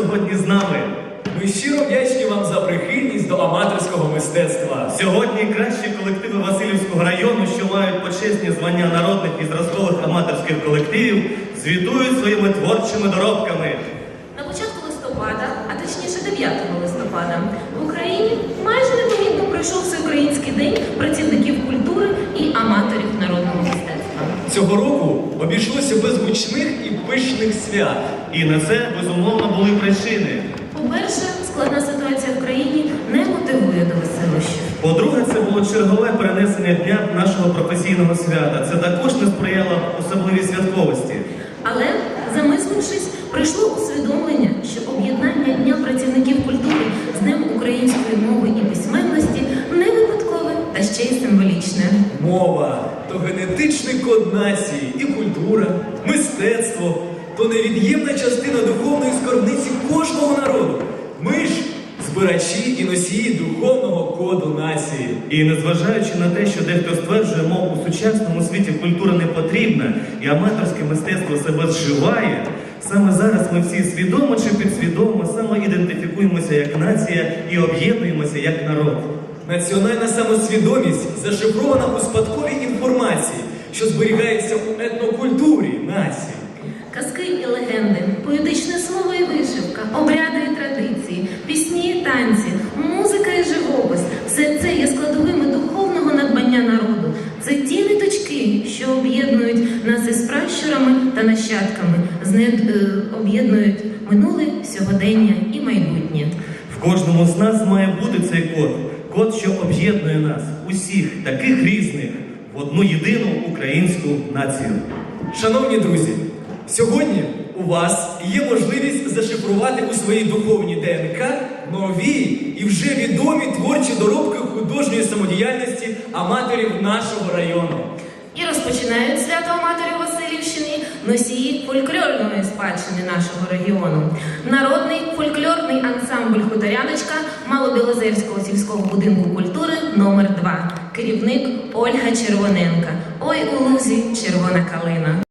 сьогодні з нами. Ми щиро вдячні вам за прихильність до аматорського мистецтва. Сьогодні кращі колективи Васильівського району, що мають почесні звання народних і зразкових аматорських колективів, звітують своїми творчими доробками. На початку листопада, а точніше 9 листопада, в Україні майже непомітно пройшов всеукраїнський день працівників культури і аматорів народного мистецтва. Цього року обійшлося без гучних і пишних свят. І на це безумовно були причини. По-перше, складна ситуація в країні не мотивує до веселощів. По-друге, це було чергове перенесення дня нашого професійного свята. Це також не сприяло особливій святковості. Але, замислившись, прийшло усвідомлення, що об'єднання Дня працівників культури з Днем української мови і письменності не випадкове та ще й символічне. Мова то генетичний код нації, і культура, мистецтво то невід'ємна частина духовної скарбниці кожного народу. Ми ж збирачі і носії духовного коду нації. І незважаючи на те, що дехто стверджує, мов у сучасному світі культура не потрібна і аматорське мистецтво себе зживає, саме зараз ми всі свідомо чи підсвідомо самоідентифікуємося як нація і об'єднуємося як народ. Національна самосвідомість зашифрована у спадковій що зберігається у етнокультурі нації. Казки і легенди, поетичне слово і вишивка, обряди і традиції, пісні і танці, музика і живопис все це є складовими духовного надбання народу. Це ті ниточки, що об'єднують нас із пращурами та нащадками, зне- е, об'єднують минуле, сьогодення і майбутнє. В кожному з нас має бути цей код, код, що об'єднує нас, усіх, таких різних, в одну єдину українську націю. Шановні друзі, сьогодні у вас є можливість зашифрувати у своїй духовній ДНК нові і вже відомі творчі доробки художньої самодіяльності аматорів нашого району. І розпочинають свято аматорів Васильівщини носії фольклорної спадщини нашого регіону. Народний фольклорний ансамбль Хуторяночка Малобілозерського сільського будинку культури номер 2 Керівник Ольга Червоненка. Ой у лузі червона калина.